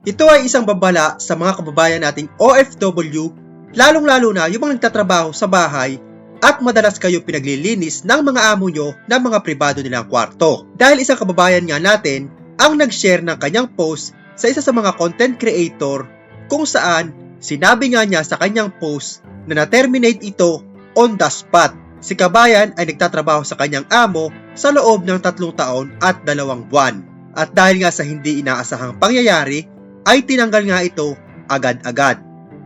Ito ay isang babala sa mga kababayan nating OFW, lalong-lalo na yung mga nagtatrabaho sa bahay at madalas kayo pinaglilinis ng mga amo nyo ng mga pribado nilang kwarto. Dahil isang kababayan nga natin ang nag-share ng kanyang post sa isa sa mga content creator kung saan sinabi nga niya sa kanyang post na na-terminate ito on the spot. Si kabayan ay nagtatrabaho sa kanyang amo sa loob ng tatlong taon at dalawang buwan. At dahil nga sa hindi inaasahang pangyayari, ay tinanggal nga ito agad-agad.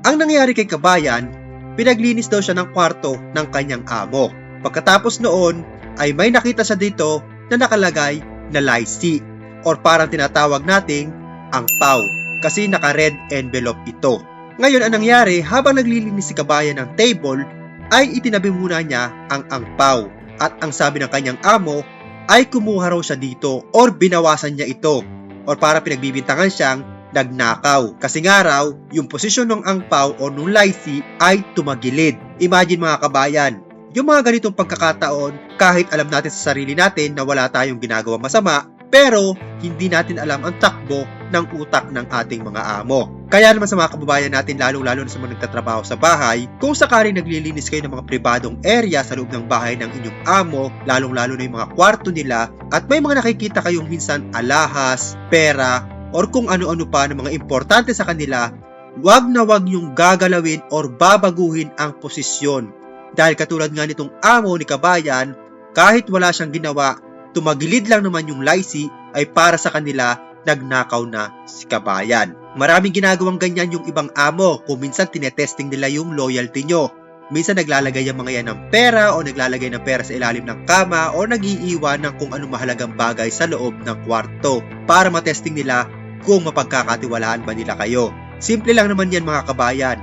Ang nangyari kay kabayan, pinaglinis daw siya ng kwarto ng kanyang amo. Pagkatapos noon, ay may nakita siya dito na nakalagay na lycee or parang tinatawag nating ang PAW kasi naka-red envelope ito. Ngayon, ang nangyari, habang naglilinis si kabayan ng table, ay itinabi muna niya ang angpaw. At ang sabi ng kanyang amo, ay kumuha raw siya dito or binawasan niya ito. Or para pinagbibintangan siyang nagnakaw. Kasi nga raw, yung posisyon ng angpaw o nung lycee ay tumagilid. Imagine mga kabayan, yung mga ganitong pagkakataon, kahit alam natin sa sarili natin na wala tayong ginagawa masama, pero hindi natin alam ang takbo ng utak ng ating mga amo. Kaya naman sa mga kababayan natin, lalong-lalo na sa mga nagtatrabaho sa bahay, kung sakaling naglilinis kayo ng mga pribadong area sa loob ng bahay ng inyong amo, lalong-lalo na yung mga kwarto nila, at may mga nakikita kayong minsan alahas, pera, or kung ano-ano pa ng mga importante sa kanila, wag na wag yung gagalawin or babaguhin ang posisyon. Dahil katulad nga nitong amo ni Kabayan, kahit wala siyang ginawa, tumagilid lang naman yung lycee ay para sa kanila nagnakaw na si kabayan. Maraming ginagawang ganyan yung ibang amo kung minsan tinetesting nila yung loyalty nyo. Minsan naglalagay yung mga yan ng pera o naglalagay ng pera sa ilalim ng kama o nagiiwan ng kung anong mahalagang bagay sa loob ng kwarto para matesting nila kung mapagkakatiwalaan ba nila kayo. Simple lang naman yan mga kabayan.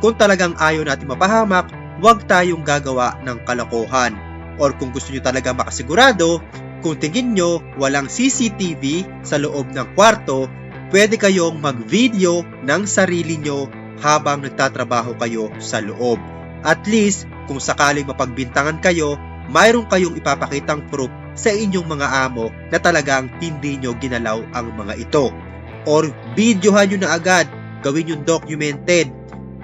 Kung talagang ayaw natin mapahamak, huwag tayong gagawa ng kalokohan. Or kung gusto nyo talaga makasigurado, kung tingin nyo walang CCTV sa loob ng kwarto, pwede kayong mag-video ng sarili nyo habang nagtatrabaho kayo sa loob. At least, kung sakaling mapagbintangan kayo, mayroon kayong ipapakitang proof sa inyong mga amo na talagang hindi nyo ginalaw ang mga ito. Or videohan nyo na agad, gawin yung documented.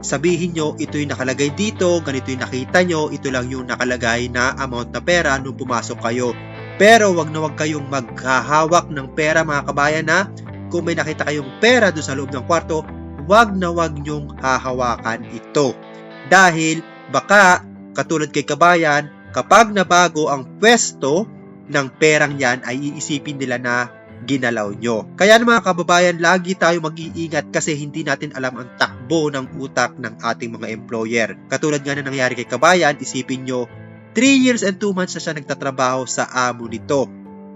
Sabihin nyo, ito yung nakalagay dito, ganito yung nakita nyo, ito lang yung nakalagay na amount na pera nung pumasok kayo. Pero wag na wag kayong maghahawak ng pera mga kabayan na kung may nakita kayong pera doon sa loob ng kwarto, wag na wag nyong hahawakan ito. Dahil baka katulad kay kabayan, kapag nabago ang pwesto ng perang yan ay iisipin nila na ginalaw nyo. Kaya mga kababayan, lagi tayo mag-iingat kasi hindi natin alam ang takbo ng utak ng ating mga employer. Katulad nga na nangyari kay kabayan, isipin nyo, 3 years and 2 months na siya nagtatrabaho sa amo nito.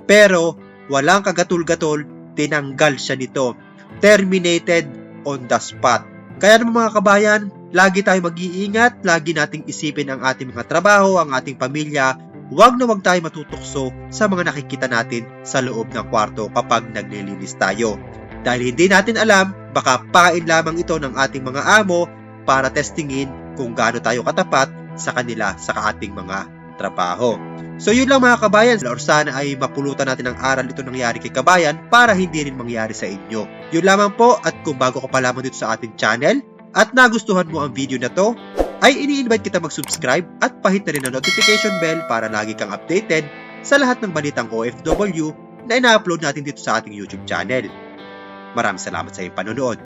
Pero walang kagatul-gatul, tinanggal siya nito. Terminated on the spot. Kaya naman mga kabayan, lagi tayo mag-iingat, lagi nating isipin ang ating mga trabaho, ang ating pamilya, huwag na huwag tayo matutokso sa mga nakikita natin sa loob ng kwarto kapag naglilinis tayo. Dahil hindi natin alam, baka pain lamang ito ng ating mga amo para testingin kung gaano tayo katapat sa kanila sa ating mga trabaho. So yun lang mga kabayan, or sana ay mapulutan natin ang aral ito nangyari kay kabayan para hindi rin mangyari sa inyo. Yun lamang po at kung bago ka pa lamang dito sa ating channel at nagustuhan mo ang video na to, ay ini-invite kita mag-subscribe at pahit na rin ang notification bell para lagi kang updated sa lahat ng balitang OFW na ina-upload natin dito sa ating YouTube channel. Maraming salamat sa iyong panonood.